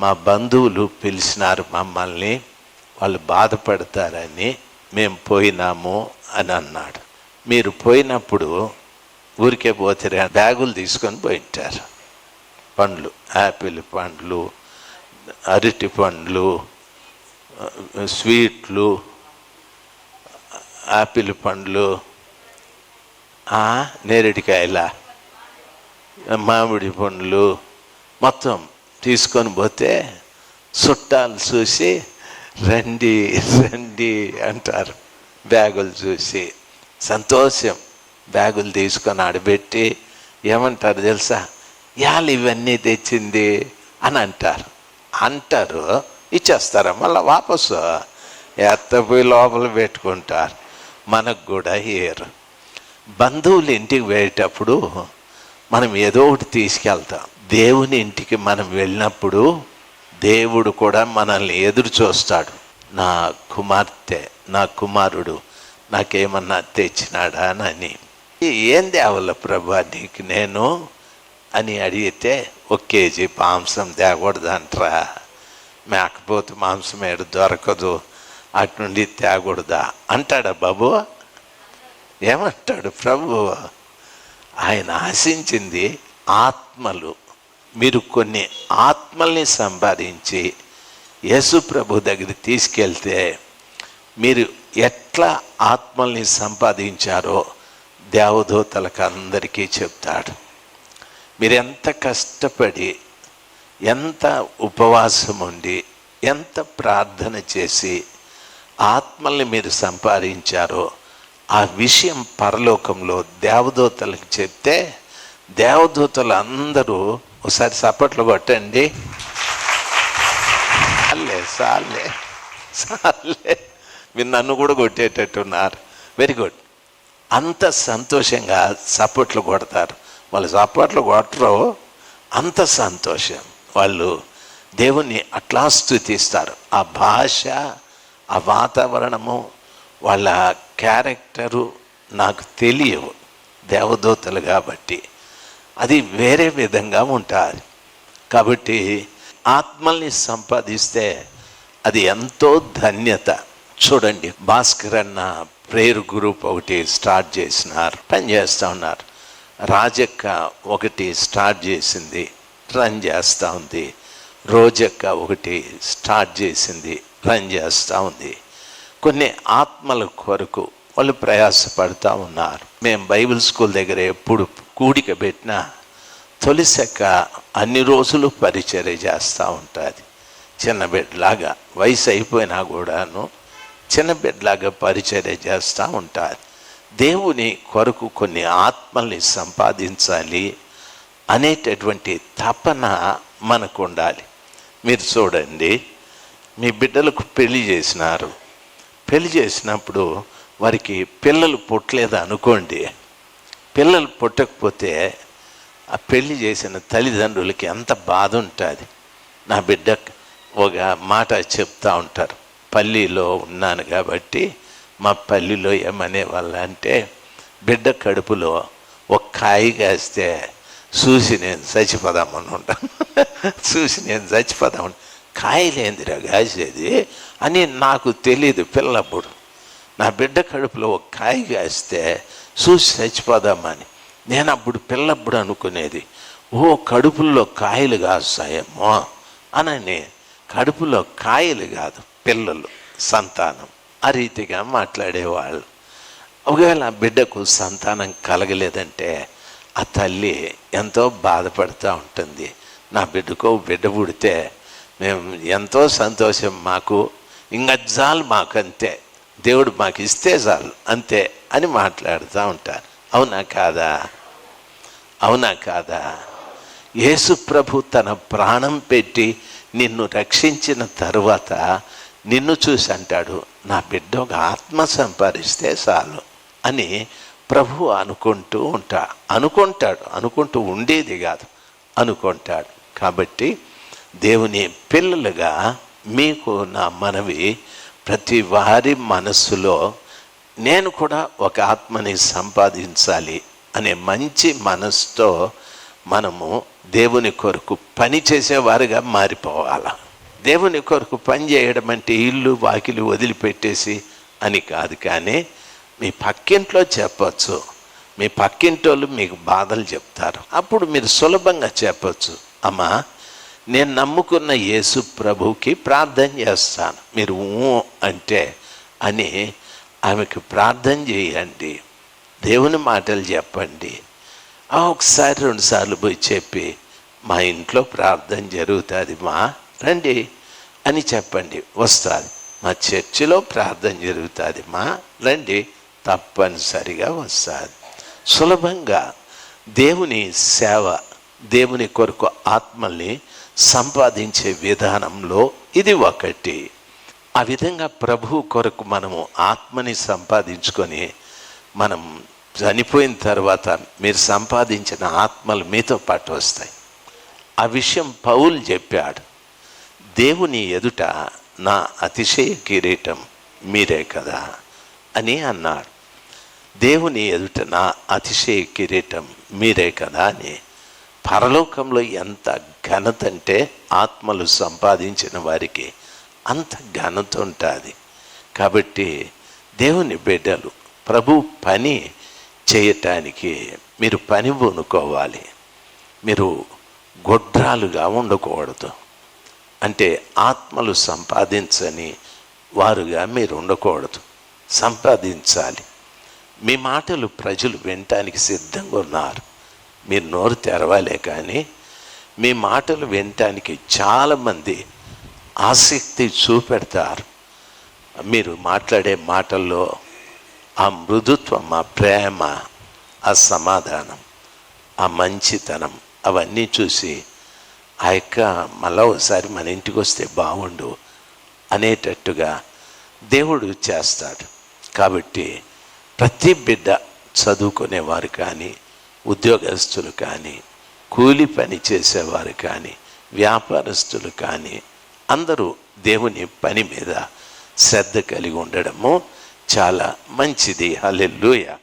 మా బంధువులు పిలిచినారు మమ్మల్ని వాళ్ళు బాధపడతారని మేము పోయినాము అని అన్నాడు. మీరు పోయినప్పుడు ఊరికే పోతారు బ్యాగులు తీసుకొని పోయింటారు. పండ్లు యాపిల్ పండ్లు అరటి పండ్లు స్వీట్లు యాపిల్ పండ్లు నేరేడికాయల మామిడి పండ్లు మొత్తం తీసుకొని పోతే చుట్టాలు చూసి రండి రండి అంటారు. బ్యాగులు చూసి. సంతోషం. బ్యాగులు తీసుకొని ఆడబెట్టి ఏమంటారు తెలుసా? యాలు ఇవన్నీ తెచ్చింది అని అంటారు. అంటారు. ఇచ్చేస్తారు. మళ్ళీ వాపసు. ఎత్తపోయి లోపల పెట్టుకుంటారు. మనకు కూడా ఏరు. బంధువులు ఇంటికి వెళ్ళేటప్పుడు మనం ఏదో ఒకటి తీసుకెళ్తాం. దేవుని ఇంటికి మనం వెళ్ళినప్పుడు దేవుడు కూడా మనల్ని ఎదురు చూస్తాడు. నా కుమార్తె నా కుమారుడు నాకేమన్నా తెచ్చినాడా అని ఏం తేవాల ప్రభా నీకు నేను అని అడిగితే ఒక కేజీ మాంసం తేకూడదంటరా. మేకపోతే మాంసం ఏడు దొరకదు అటు నుండి తేకూడదా అంటాడా బాబు? ఏమంటాడు ప్రభు? ఆయన ఆశించింది ఆత్మలు. మీరు కొన్ని ఆత్మల్ని సంపాదించి యేసు ప్రభు దగ్గర తీసుకెళ్తే మీరు ఎట్లా ఆత్మల్ని సంపాదించారో దేవదూతలకు అందరికీ చెప్తాడు. మీరు ఎంత కష్టపడి ఎంత ఉపవాసం ఉండి ఎంత ప్రార్థన చేసి ఆత్మల్ని మీరు సంపాదించారో ఆ విషయం పరలోకంలో దేవదూతలకు చెప్తే దేవదూతలు అందరూ ఒకసారి సపోర్ట్లు కొట్టండి సాలే సాలే సాలే మీరు నన్ను కూడా కొట్టేటట్టున్నారు వెరీ గుడ్ అంత సంతోషంగా సపోర్ట్లు కొడతారు వాళ్ళు సపోర్ట్లు కొట్టరు అంత సంతోషం వాళ్ళు దేవుణ్ణి అట్లా స్థుతిస్తారు ఆ భాష ఆ వాతావరణము వాళ్ళ క్యారెక్టరు నాకు తెలియవు దేవదూతలు కాబట్టి అది వేరే విధంగా ఉంటుంది కాబట్టి ఆత్మల్ని సంపాదిస్తే అది ఎంతో ధన్యత. చూడండి భాస్కర్ అన్న ప్రేయర్ గ్రూప్ ఒకటి స్టార్ట్ చేసినారు. పని చేస్తూ ఉన్నారు. రాజక్క ఒకటి స్టార్ట్ చేసింది. రన్ చేస్తూ ఉంది. రోజక్క ఒకటి స్టార్ట్ చేసింది. రన్ చేస్తూ ఉంది. కొన్ని ఆత్మల కొరకు వాళ్ళు ప్రయాసపడుతూ ఉన్నారు. మేము బైబిల్ స్కూల్ దగ్గర ఎప్పుడు కూడిక పెట్టిన తొలిసెక్క అన్ని రోజులు పరిచర్య చేస్తూ ఉంటుంది. చిన్న బిడ్డలాగా వయసు అయిపోయినా కూడాను చిన్న బిడ్డలాగా పరిచర్య చేస్తూ ఉంటుంది. దేవుని కొరకు కొన్ని ఆత్మల్ని సంపాదించాలి అనేటటువంటి తపన మనకు ఉండాలి. మీరు చూడండి మీ బిడ్డలకు పెళ్ళి చేసినారు. పెళ్ళి చేసినప్పుడు వారికి పిల్లలు పుట్టలేదు అనుకోండి పిల్లలు పుట్టకపోతే ఆ పెళ్ళి చేసిన తల్లిదండ్రులకి ఎంత బాధ ఉంటుంది. నా బిడ్డ ఒక మాట చెప్తా ఉంటారు. పల్లీలో ఉన్నాను కాబట్టి మా పల్లీలో ఏమనే అంటే బిడ్డ కడుపులో ఒక కాయి కాస్తే చూసి నేను చచ్చిపోదామని ఉంటాను చూసి నేను చచ్చిపోదామని కాయలేందిరా కాసేది? అని నాకు తెలియదు పిల్లప్పుడు. నా బిడ్డ కడుపులో ఒక కాయ కాస్తే చూసి చచ్చిపోదామని. నేను అప్పుడు పిల్లప్పుడు అనుకునేది ఓ కడుపుల్లో కాయలు కాస్తాయేమో అనని. కడుపులో కాయలు కాదు పిల్లలు సంతానం ఆ రీతిగా మాట్లాడేవాళ్ళు. ఒకవేళ ఆ బిడ్డకు సంతానం కలగలేదంటే ఆ తల్లి ఎంతో బాధపడుతూ ఉంటుంది. నా బిడ్డకు బిడ్డ పుడితే మేము ఎంతో సంతోషం మాకు ఇంకా మాకంతే. మాకు అంతే దేవుడు మాకు ఇస్తే చాలు అంతే అని మాట్లాడుతూ ఉంటారు. అవునా కాదా? అవునా కాదా? యేసు ప్రభు తన ప్రాణం పెట్టి నిన్ను రక్షించిన తరువాత నిన్ను చూసి అంటాడు నా బిడ్డ ఒక ఆత్మ సంపాదిస్తే చాలు అని ప్రభు అనుకుంటూ ఉంటా. అనుకుంటాడు అనుకుంటూ ఉండేది కాదు అనుకుంటాడు. కాబట్టి దేవుని పిల్లలుగా మీకు నా మనవి ప్రతి వారి మనస్సులో నేను కూడా ఒక ఆత్మని సంపాదించాలి అనే మంచి మనసుతో మనము దేవుని కొరకు పని చేసేవారుగా మారిపోవాలా? దేవుని కొరకు పని చేయడం అంటే ఇల్లు వాకిలు వదిలిపెట్టేసి అని కాదు కానీ మీ పక్కింట్లో చెప్పచ్చు. మీ పక్కింటోళ్ళు మీకు బాధలు చెప్తారు. అప్పుడు మీరు సులభంగా చెప్పచ్చు. అమ్మా నేను నమ్ముకున్న యేసు ప్రభుకి ప్రార్థన చేస్తాను. మీరు ఊ అంటే అని ఆమెకు ప్రార్థన చేయండి. దేవుని మాటలు చెప్పండి. ఒకసారి రెండుసార్లు పోయి చెప్పి మా ఇంట్లో ప్రార్థన జరుగుతుంది మా రండి అని చెప్పండి. వస్తుంది. మా చర్చిలో ప్రార్థన జరుగుతుంది మా రండి తప్పనిసరిగా వస్తుంది. సులభంగా దేవుని సేవ దేవుని కొరకు ఆత్మల్ని సంపాదించే విధానంలో ఇది ఒకటి. ఆ విధంగా ప్రభు కొరకు మనము ఆత్మని సంపాదించుకొని మనం చనిపోయిన తర్వాత మీరు సంపాదించిన ఆత్మలు మీతో పాటు వస్తాయి. ఆ విషయం పౌల్ చెప్పాడు. దేవుని ఎదుట నా అతిశయ కిరీటం మీరే కదా అని అన్నాడు. దేవుని ఎదుట నా అతిశయ కిరీటం మీరే కదా అని పరలోకంలో ఎంత ఘనత అంటే ఆత్మలు సంపాదించిన వారికి అంత ఘనత ఉంటుంది. కాబట్టి దేవుని బిడ్డలు ప్రభు పని చేయటానికి మీరు పని పూనుకోవాలి మీరు గొడ్రాలుగా ఉండకూడదు. అంటే ఆత్మలు సంపాదించని వారుగా మీరు ఉండకూడదు. సంపాదించాలి. మీ మాటలు ప్రజలు వినటానికి సిద్ధంగా ఉన్నారు. మీరు నోరు తెరవాలే కానీ మీ మాటలు వినటానికి చాలామంది ఆసక్తి చూపెడతారు. మీరు మాట్లాడే మాటల్లో ఆ మృదుత్వం ఆ ప్రేమ ఆ సమాధానం ఆ మంచితనం అవన్నీ చూసి ఆ యొక్క మళ్ళా ఒకసారి మన ఇంటికి వస్తే బాగుండు అనేటట్టుగా దేవుడు చేస్తాడు. కాబట్టి ప్రతి బిడ్డ చదువుకునేవారు కానీ ఉద్యోగస్తులు కానీ కూలి పని చేసేవారు కానీ వ్యాపారస్తులు కానీ అందరూ దేవుని పని మీద శ్రద్ధ కలిగి ఉండడము చాలా మంచిది. హలెల్లుయా.